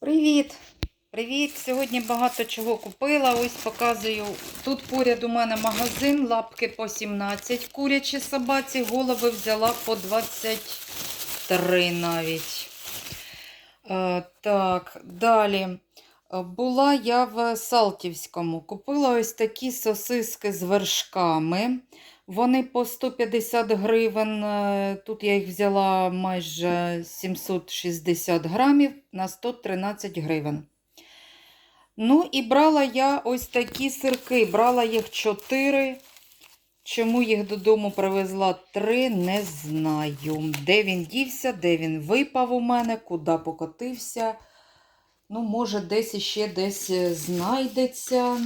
Привіт! Привіт! Сьогодні багато чого купила. Ось показую. Тут поряд у мене магазин, лапки по 17, курячі собаці, голови взяла по 23 навіть. Е, так, далі. Була я в Салтівському. Купила ось такі сосиски з вершками. Вони по 150 гривень. е, Тут я їх взяла майже 760 грамів на 113 гривень. Ну і брала я ось такі сирки. Брала їх 4. Чому їх додому привезла 3, не знаю. Де він дівся, де він випав у мене, куди покотився. Ну, може, десь іще десь е, знайдеться.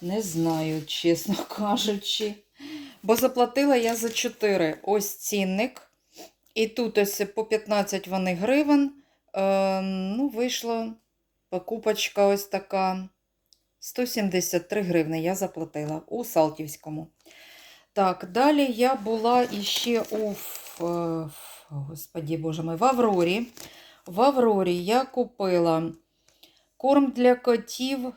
Не знаю, чесно кажучи. Бо заплатила я за 4. Ось цінник. І тут ось по 15 вони гривень. Е, ну, вийшло покупочка ось така. 173 гривни я заплатила у Салтівському. Так, далі я була іще у Ф- е, Господі Боже мой, в Аврорі. В Аврорі я купила корм для котів.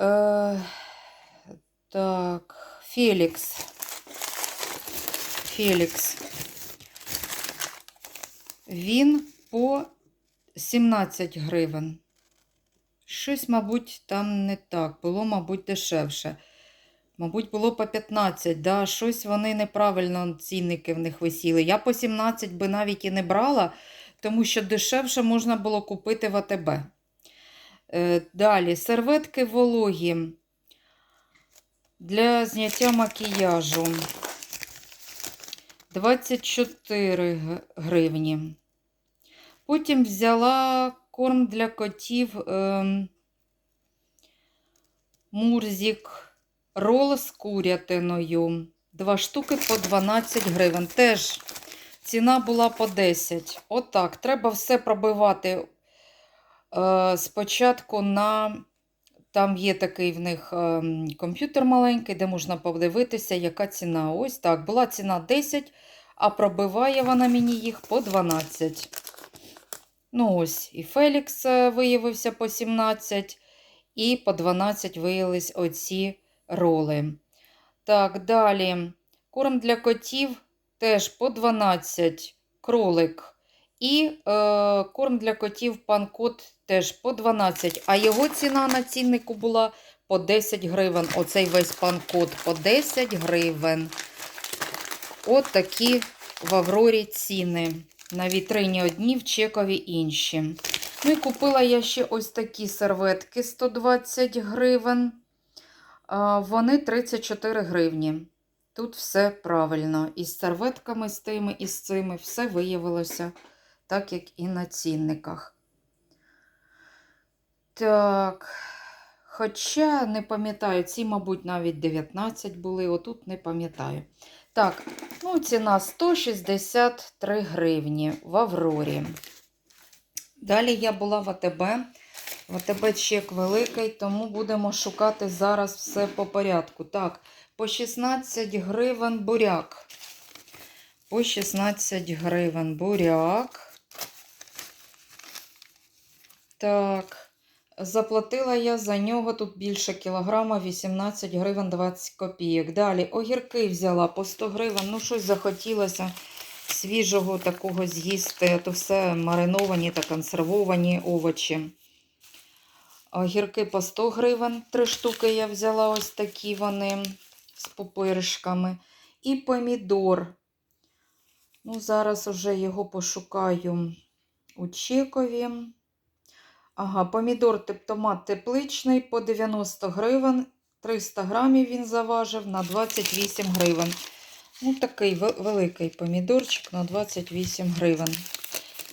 Е, так, Фелікс. Фелікс. Він по 17 гривень. Щось, мабуть, там не так. Було, мабуть, дешевше. Мабуть, було по 15, да? щось вони неправильно цінники в них висіли. Я по 17 би навіть і не брала, тому що дешевше можна було купити в АТБ. Е, далі, серветки вологі для зняття макіяжу. 24 гривні. Потім взяла корм для котів ем, Мурзік рол з курятиною. Два штуки по 12 гривень. Теж ціна була по 10. Отак. Треба все пробивати е, спочатку на. Там є такий в них ем, комп'ютер маленький, де можна подивитися, яка ціна. Ось так. Була ціна 10, а пробиває вона мені їх по 12. Ну, ось, і Фелікс е, виявився по 17, і по 12 виявились оці роли. Так, далі. Корм для котів теж по 12 кролик. І е, корм для котів пан кот теж по 12. А його ціна на ціннику була по 10 гривень. Оцей весь пан кот по 10 гривень. От такі в Аврорі ціни. На вітрині одні, в чекові інші. Ну і купила я ще ось такі серветки 120 гривень. Вони 34 гривні. Тут все правильно. І з серветками з тими, і з цими все виявилося так, як і на цінниках. Так. Хоча не пам'ятаю, ці, мабуть, навіть 19 були, отут не пам'ятаю. Так, ну ціна 163 гривні в Аврорі. Далі я була в АТБ. В АТБ чек великий, тому будемо шукати зараз все по порядку. Так, по 16 гривень буряк. По 16 гривень буряк. Так, заплатила я за нього тут більше кілограма 18 гривень 20 копійок. Далі огірки взяла по 100 гривень. Ну, щось захотілося свіжого такого з'їсти. А то все мариновані та консервовані овочі. Огірки по 100 гривень. Три штуки я взяла ось такі вони з пупиришками. І помідор. Ну, зараз уже його пошукаю у чекові. Ага, помідор тип томат тепличний по 90 гривень. 300 грамів він заважив на 28 гривень. Ну, такий великий помідорчик на 28 гривень.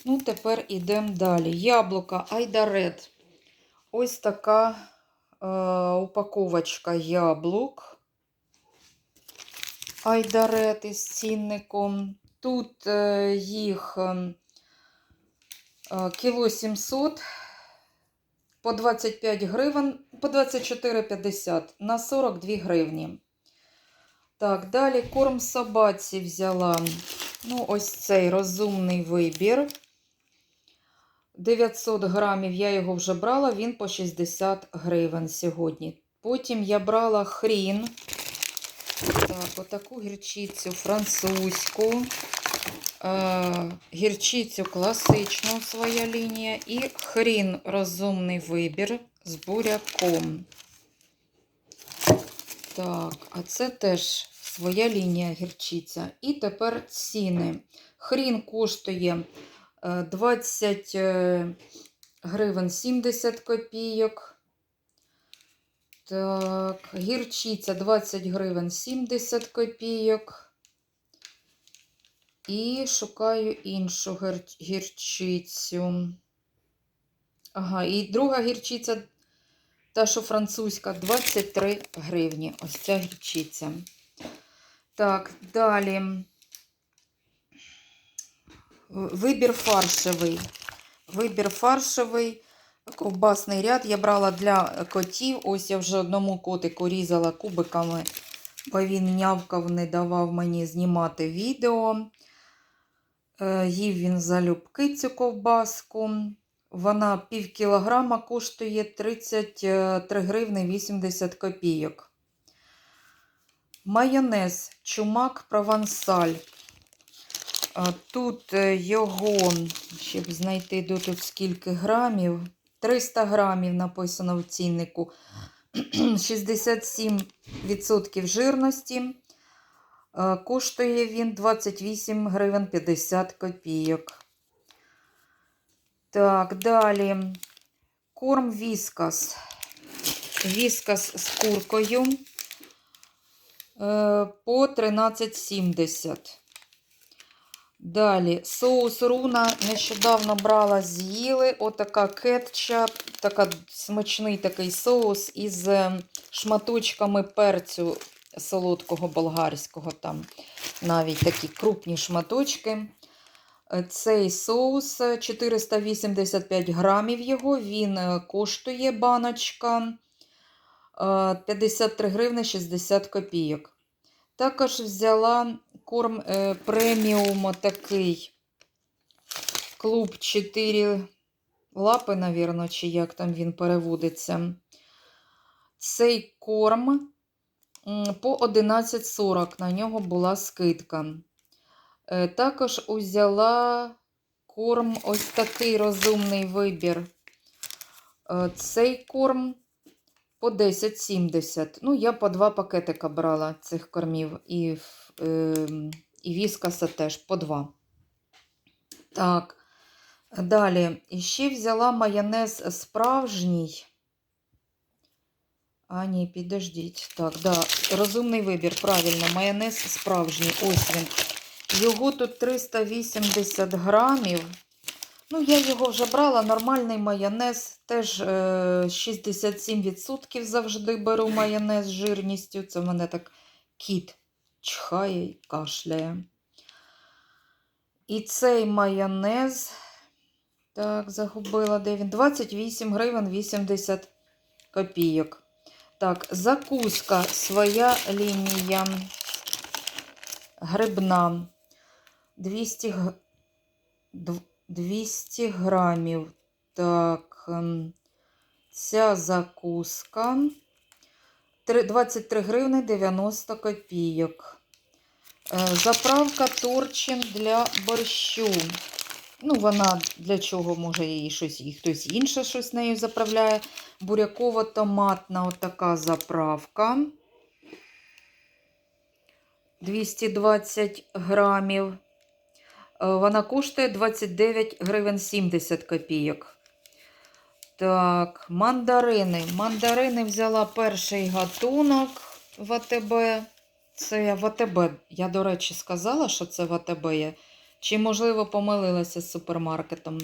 Ну, тепер йдемо далі. Яблука Айдарет. Ось така е, упаковочка яблук. Айдарет із цінником. Тут е, їх е, е, кіло 700 по 25 гривень, по 24,50 на 42 гривні. Так, далі корм собаці взяла. Ну, ось цей розумний вибір. 900 грамів я його вже брала, він по 60 гривень сьогодні. Потім я брала хрін. Так, отаку гірчицю французьку, гірчицю класичну своя лінія і хрін розумний вибір з буряком. Так, а це теж своя лінія гірчиця. І тепер ціни. Хрін коштує е, 20 е, гривень 70 копійок. Так, гірчиця 20 гривень 70 копійок. І шукаю іншу гір- гірчицю. Ага, і друга гірчиця, та, що французька, 23 гривні. Ось ця гірчиця. Так, далі. Вибір фаршевий. Вибір фаршевий. Ковбасний ряд я брала для котів. Ось я вже одному котику різала кубиками, бо він нявкав, не давав мені знімати відео. Е, Їв він залюбки цю ковбаску. Вона пів кілограма коштує 33 гривни 80 копійок. Майонез чумак провансаль. Тут е, його, щоб знайти до тут скільки грамів, 300 грамів написано в ціннику, 67% жирності. Е, Коштує він 28 гривень 50 копійок. Так, далі. Корм віскас. Віскас з куркою е, по 13,70. Далі соус руна нещодавно брала, з'їли. Отака кетчап, така смачний такий соус із е, шматочками перцю солодкого болгарського. Там навіть такі крупні шматочки. Е, Цей соус е, 485 грамів його. Він е, коштує баночка е, 53 гривни 60 копійок. Також взяла корм е, преміум такий клуб 4 лапи, навірно, чи як там він переводиться. Цей корм по 11,40 на нього була скидка. Е, Також узяла корм, ось такий розумний вибір. Е, Цей корм по 10,70. Ну, я по два пакетика брала цих кормів. І, е, і віскаса теж по два. Так, далі. І ще взяла майонез справжній. А, ні, підождіть. Так, да, розумний вибір, правильно, майонез справжній. Ось він. Його тут 380 грамів. Ну, я його вже брала, нормальний майонез, теж е, 67% завжди беру майонез з жирністю. Це в мене так кіт чхає і кашляє. І цей майонез, так, загубила, де він? 28 гривень 80 копійок. Так, закуска своя лінія грибна. 200 г... 200 грамів. Так, ем, ця закуска Три- 23 гривни 90 копійок. Е, Заправка торчин для борщу. Ну, вона для чого може її щось, і хтось інше щось нею заправляє. Буряково-томатна отака заправка. 220 грамів. Е, Вона коштує 29 гривень 70 копійок. Так, мандарини. Мандарини взяла перший гатунок в АТБ. Це я в АТБ. Я, до речі, сказала, що це в АТБ є. Чи, можливо, помилилася з супермаркетом.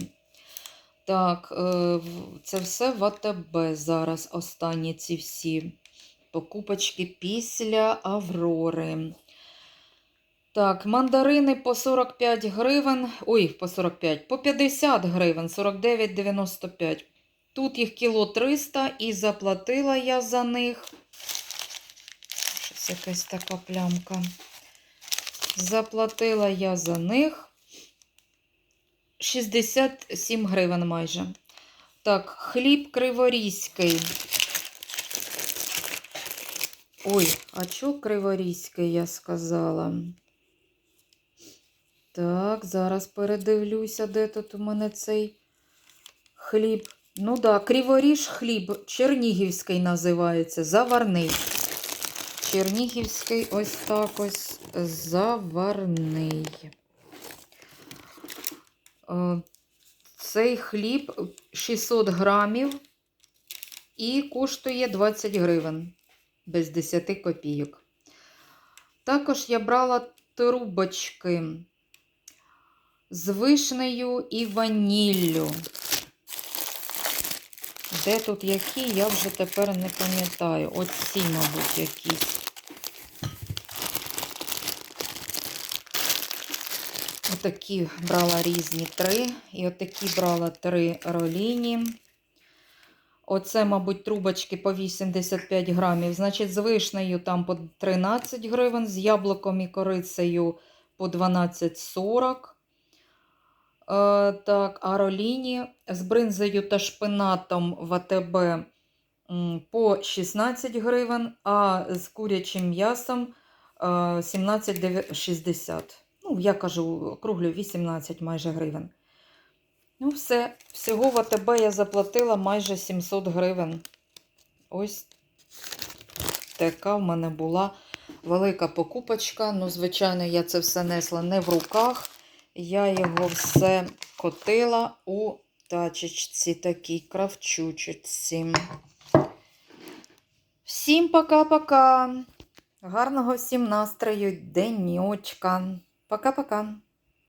Так, е, це все в АТБ зараз. Останні ці всі покупочки після Аврори. Так, мандарини по 45 гривень. Ой, по 45, по 50 гривень, 49,95. Тут їх кіло 300 і заплатила я за них. Щось якась така плямка. Заплатила я за них 67 гривень майже. Так, хліб криворізький. Ой, а чо криворізький, я сказала? Так, зараз передивлюся, де тут у мене цей хліб. Ну да, криворіж хліб, чернігівський називається, заварний. Чернігівський ось так ось заварний. Е, Цей хліб 600 грамів і коштує 20 гривень без 10 копійок. Також я брала трубочки з вишнею і ваніллю. Де тут які, я вже тепер не пам'ятаю. Оці, мабуть, якісь. Отакі брала різні три. І отакі брала три роліні. Оце, мабуть, трубочки по 85 грамів. Значить, з вишнею там по 13 гривень, з яблуком і корицею по 12,40. Е, так, а роліні з бринзою та шпинатом в АТБ по 16 гривень, а з курячим м'ясом е, 17,60. Ну, я кажу, округлю 18 майже гривень. Ну, все. Всього в АТБ я заплатила майже 700 гривень. Ось така в мене була велика покупочка. Ну, звичайно, я це все несла не в руках. Я його все котила у тачечці, такій кравчучечці. Всім пока-пока. Гарного всім настрою, денечка. Пока-пока.